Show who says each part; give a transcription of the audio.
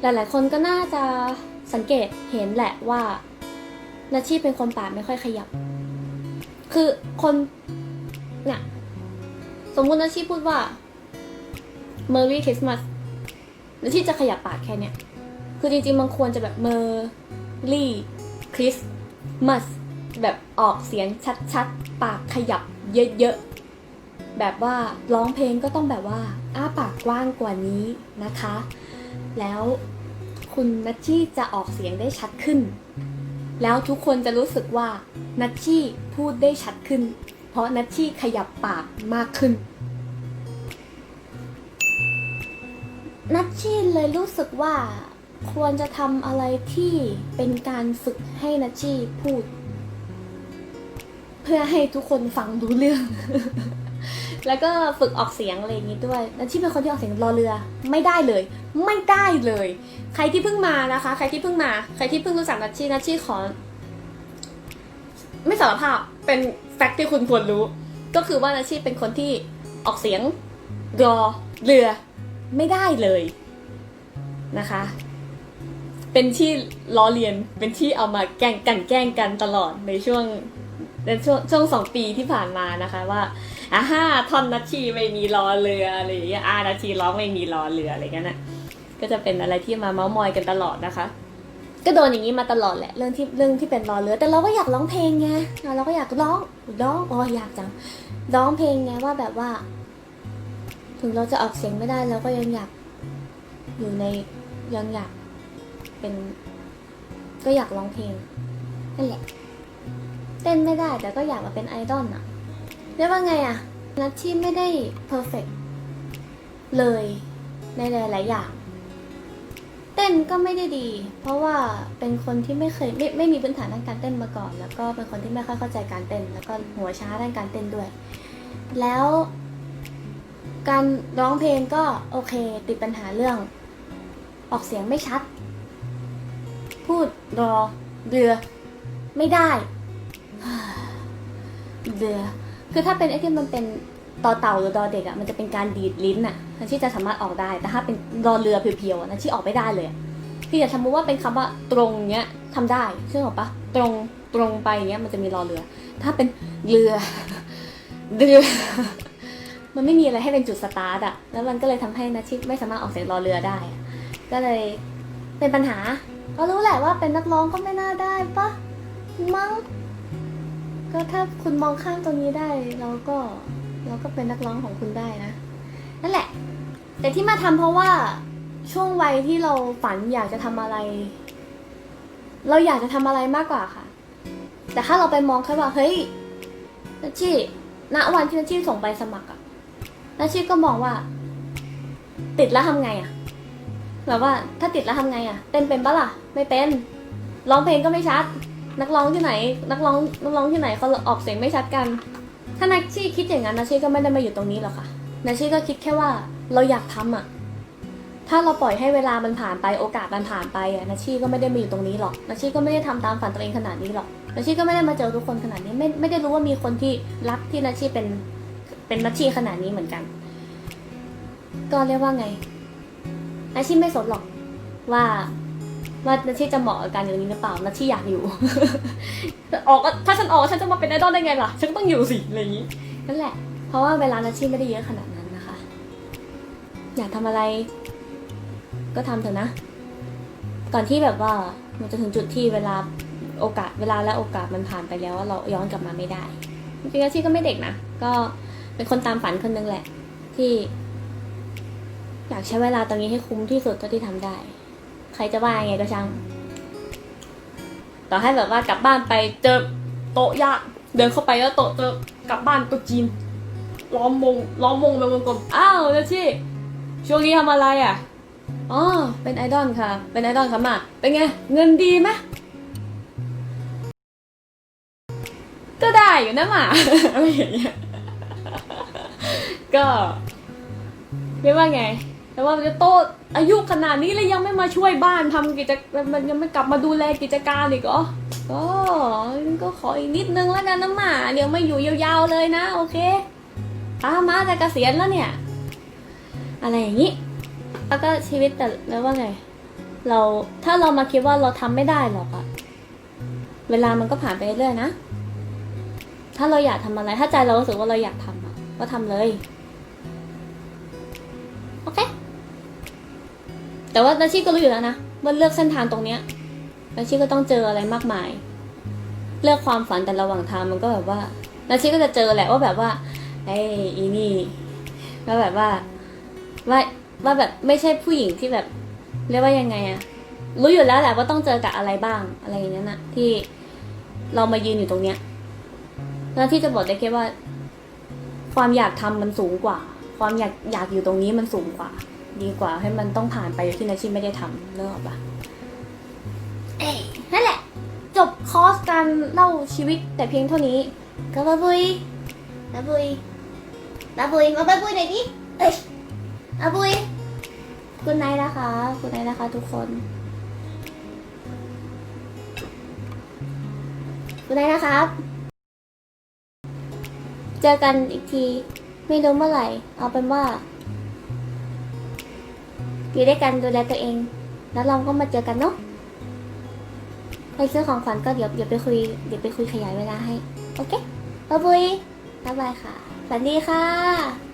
Speaker 1: หลายๆ คนก็น่าจะสังเกตเห็นแหละว่านัชชีเป็นคนปากไม่ค่อยขยับ คือคนเนี่ยสมมุตินัชชีพูดว่า Merry Christmas นัชชีจะขยับปากแค่เนี้ยคือจริงๆมันควรจะแบบ Merry Christmas แบบออกเสียงชัดๆ ปากขยับเยอะๆ แบบว่าร้องเพลงก็ต้องแบบว่า อ้าปากกว้างกว่านี้นะคะ แล้วคุณนัชชี่จะออกเสียงได้ชัดขึ้น แล้วทุกคนจะรู้สึกว่านัชชี่พูดได้ชัดขึ้น เพราะนัชชี่ขยับปากมากขึ้น นัชชี่เลยรู้สึกว่าควรจะทำอะไรที่เป็นการฝึกให้นัชชี่พูด เพื่อให้ทุกคนฟังรู้เรื่อง แล้วก็ฝึกออกเสียงอะไรอย่างนี้ด้วยนัชชี่เป็นคนที่ออกเสียงรอเรือ ไม่ได้เลย ไม่ได้เลย ใครที่เพิ่งมานะคะ ใครที่เพิ่งมา ใครที่เพิ่งรู้จักนัชชี่นัชชี่ขอ ไม่สารภาพเป็นแฟกต์ที่คุณควรรู้ ก็คือว่านัชชี่เป็นคนที่ออกเสียงรอเรือ ไม่ได้เลยนะคะ เป็นที่ล้อเลียนเป็นที่เอามาแกล้งกันแกล้งกันตลอดในช่วง ในช่วงช่วงสองปีที่ผ่านมานะคะว่าอ่าฮ่าท่อนนัชชีไม่มีล้อเรืออะไรอย่างเงี้ยอานัชชีร้องไม่มีล้อเรืออะไรเงี้ยนะก็จะเป็นอะไรที่มาเมาส์มอยกันตลอดนะคะ ก็โดนอย่างนี้มาตลอดแหละเรื่องที่เรื่องที่เป็นล้อเรือ แต่เราก็อยากร้องเพลงไงเราก็อยากร้องร้องอ๋ออยากจังร้องเพลงไงว่าแบบว่า ถึงเราจะออกเสียงไม่ได้เราก็ยังอยาก อยู่ในยังอยากเป็น ก็อยากร้องเพลงนั่นแหละ เต้นไม่ได้แต่ก็อยากมาเป็นไอดอลอะเรียกว่าไงอะนัทที่ไม่ได้เพอร์เฟกเลยในหลายๆอย่าง เต้นก็ไม่ได้ดี เพราะว่าเป็นคนที่ไม่เคยไม่ไม่มีพื้นฐานด้านการเต้นมาก่อน แล้วก็เป็นคนที่ไม่ค่อยเข้าใจการเต้น แล้วก็หัวช้าด้านการเต้นด้วย แล้ว การร้องเพลงก็โอเค ติดปัญหาเรื่อง ออกเสียงไม่ชัด พูดรอเรือไม่ได้ เรือคือถ้าเป็นไอ้ที่มันเป็นต่อเต่าหรือดอเด็กอะมันจะเป็นการดีดลิ้นอะนันชี่จะสามารถออกได้ แต่ถ้าเป็นรอเรือเพียวๆอะนันชี่ออกไม่ได้เลยอะพี่อย่าสมมติว่าเป็นคำว่าตรงเนี้ยทำได้เชื่อหรอปะตรงตรงไปเนี้ยมันจะมีรอเรือ ถ้าเป็นเรือเรือ มันไม่มีอะไรให้เป็นจุดสตาร์ทอะแล้วมันก็เลยทำให้นัชชิไม่สามารถออกเสียงรอเรือได้ ก็เลยเป็นปัญหา ก็รู้แหละว่าเป็นนักร้องก็ไม่น่าได้ปะมั้ง ก็ถ้าคุณมองข้ามตรงนี้ได้เราก็เราก็เป็นนักร้องของคุณได้นะ นั่นแหละ แต่ที่มาทำเพราะว่าช่วงวัยที่เราฝันอยากจะทำอะไร เราอยากจะทำอะไรมากกว่าค่ะ แต่ถ้าเราไปมองแค่ว่าเฮ้ยนัชชีณวันที่นัชชีส่งไปสมัครอะนัชชีก็มองว่า ติดแล้วทำไงอะแบบว่าถ้าติดแล้วทำไงอะเต้นเป็นปะล่ะ ไม่เป็นร้องเพลงก็ไม่ชัด นักร้องที่ไหน นักร้องนักร้องที่ไหนเขาออกเสียงไม่ชัดกัน ถ้านัชชี่คิดอย่างนั้นนัชชี่ก็ไม่ได้มาอยู่ตรงนี้หรอกค่ะนัชชี่ก็คิดแค่ว่าเราอยากทำอะ ถ้าเราปล่อยให้เวลามันผ่านไปโอกาสมันผ่านไปอะนัชชี่ก็ไม่ได้มาอยู่ตรงนี้หรอกนัชชี่ก็ไม่ได้ทำตามฝันตัวเองขนาดนี้หรอกนัชชี่ก็ไม่ได้มาเจอทุกคนขนาดนี้ไม่ไม่ได้รู้ว่ามีคนที่รักที่นัชชี่เป็นเป็นนัชชี่ขนาดนี้เหมือนกัน ก็เรียกว่าไงนัชชี่ไม่สนหรอกว่า ว่านัชชี่จะเหมาะกับการอยู่ตรงนี้หรือเปล่านัชชี่อยากอยู่ ออกก็ถ้าฉันออกฉันจะมาเป็นไอดอลได้ไงล่ะ ฉันต้องอยู่สิอะไรอย่างนี้นั่นแหละ เพราะว่าเวลานัชชี่ไม่ได้เยอะขนาดนั้นนะคะ อยากทำอะไร ก็ทำเถอะนะ ก่อนที่แบบว่ามันจะถึงจุดที่เวลาโอกาสเวลาและโอกาสมันผ่านไปแล้วเราย้อนกลับมาไม่ได้จริงๆนัชชี่ก็ไม่เด็กนะก็เป็นคนตามฝันคนนึงแหละ ที่ อยากใช้เวลาตรงนี้ให้คุ้มที่สุดเท่าที่ทำได้ ใครจะว่ายังไงก็ช่าง ต่อให้แบบว่ากลับบ้านไปเจอโต๊ะยาก เดินเข้าไปแล้วโต๊ะเจอกลับบ้านโต๊ะจีนล้อมวงล้อมวงเป็นวงกลมอ้าวเจ้าชี่ช่วงนี้ทำอะไรอะอ๋อเป็นไอดอลค่ะ เป็นไอดอลค่ะมาเป็นไง เงินดีไหมก็ได้อยู่นะหมาอะไรอย่างเงี้ยก็เรียกว่าไง แต่ว่ามันจะโตอายุขนาดนี้แล้วยังไม่มาช่วยบ้านทำกิจมันยังไม่กลับมาดูแลกิจการอีกเหรอก็ก็ขออีกนิดนึงแล้วกันนะหมาเดี๋ยวไม่อยู่ยาวๆเลยนะ โอเคป้ามาจะเกษียณแล้วเนี่ย อะไรอย่างนี้ แล้วก็ชีวิตแต่แล้วว่าไง เราถ้าเรามาคิดว่าเราทำไม่ได้หรอกอะเวลามันก็ผ่านไปเรื่อยนะ ถ้าเราอยากทำอะไร ถ้าใจเรารู้สึกว่าเราอยากทำอะก็ทำเลย แต่ว่านาชีก็รู้อยู่แล้วนะว่าเลือกเส้นทางตรงเนี้ยนาชีก็ต้องเจออะไรมากมาย เลือกความฝันแต่ระหว่างทางมันก็แบบว่านาชีก็จะเจอแหละว่าแบบว่าไอ้อีนี่ว่าแบบว่าว่าว่าแบบไม่ใช่ผู้หญิงที่แบบ เรียกว่ายังไงอะรู้อยู่แล้วแหละว่าต้องเจอกับอะไรบ้างอะไรอย่างนั้นอะที่เรามายืนอยู่ตรงเนี้ยแล้วที่จะบอกได้แค่ว่า ความอยากทำมันสูงกว่า ความอยากอยากอยู่ตรงนี้มันสูงกว่า ดีกว่าให้มันต้องผ่านไปโดยที่นาชิไม่ได้ทำเลิกออกปะเอ้ยนั่นแหละ จบคอร์สการเล่าชีวิตแต่เพียงเท่านี้ก็บาบุยบาบุยบาบุยมาบาบุยหน่อยดิเอ้ยบาบุยคุณไนท์นะคะคุณไนท์นะคะ ทุกคนคุณไนท์นะครับ เจอกันอีกทีไม่รู้เมื่อไหร่ เอาเป็นว่า อยู่ด้วยกันดูแลตัวเอง แล้วเราก็มาเจอกันเนาะไปซื้อของขวัญก็เดี๋ยวเดี๋ยวไปคุยเดี๋ยวไปคุยขยายเวลาให้ โอเคบ๊ายบายบ๊ายบายค่ะสวัสดีค่ะ